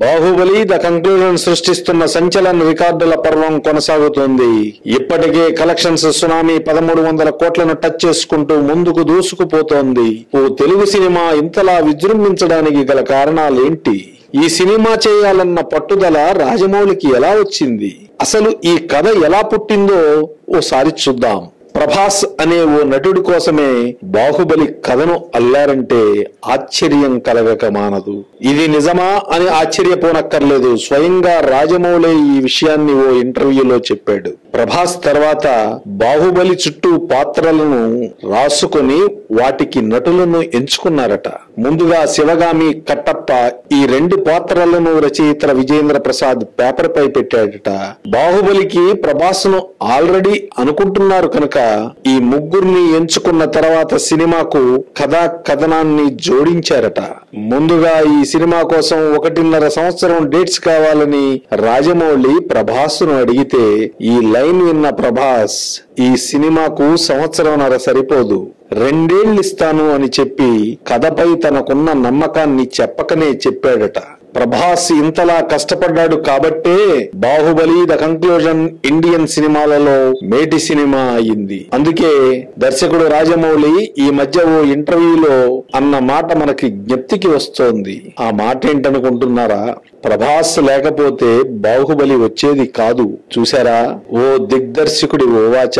Baahubali the conclusion సృష్టిస్తున్న సంచలన రికార్డుల పర్వం కొనసాగుతోంది. ఇప్పటికే కలెక్షన్స్ సునామీ పదమూడు వందల కోట్లను టచ్ చేసుకుంటూ ముందుకు దూసుకుపోతోంది. ఓ తెలుగు సినిమా ఇంతలా విజృంభించడానికి గల కారణాలేంటి? ఈ సినిమా చేయాలన్న పట్టుదల రాజమౌళికి ఎలా వచ్చింది? అసలు ఈ కథ ఎలా పుట్టిందో ఓసారి చూద్దాం. ప్రభాస్ అనే ఓ నటుడి కోసమే బాహుబలి కథను అల్లారంటే ఆశ్చర్యం కలగక మానదు. ఇది నిజమా అని ఆశ్చర్యపోనక్కర్లేదు. స్వయంగా రాజమౌళి ఈ విషయాన్ని ఓ ఇంటర్వ్యూలో చెప్పాడు. ప్రభాస్ తర్వాత బాహుబలి చుట్టూ పాత్రలను రాసుకొని వాటికి నటులను ఎంచుకున్నారట. ముందుగా శివగామి కట్టప్ప ఈ రెండు పాత్రలను రచయిత విజేంద్ర ప్రసాద్ పేపర్ పై పెట్టాడట. బాహుబలికి ప్రభాస్ను ఆల్రెడీ అనుకుంటున్నారు కనుక ఈ ముగ్గురిని ఎంచుకున్న తర్వాత సినిమాకు కథా కథనాన్ని జోడించారట. ముందుగా ఈ సినిమా కోసం ఒకటిన్నర సంవత్సరం డేట్స్ కావాలని రాజమౌళి ప్రభాస్ను అడిగితే ఈ లైన్ విన్న ప్రభాస్ ఈ సినిమాకు సంవత్సరంన్నర సరిపోదు రెండేళ్ళిస్తాను అని చెప్పి కథపై తనకున్న నమ్మకాన్ని చెప్పకనే చెప్పాడట. ప్రభాస్ ఇంతలా కష్టపడ్డాడు కాబట్టే బాహుబలి ద కంక్లూజన్ ఇండియన్ సినిమాలలో మేటి సినిమా అయింది అందుకే దర్శకుడు రాజమౌళి ఈ మధ్య ఓ ఇంటర్వ్యూలో అన్న మాట మనకి జ్ఞప్తికి వస్తోంది. ఆ మాట ఏంటనుకుంటున్నారా? ప్రభాస్ లేకపోతే బాహుబలి వచ్చేది కాదు. చూసారా ఓ దిగ్దర్శకుడి ఓవాచ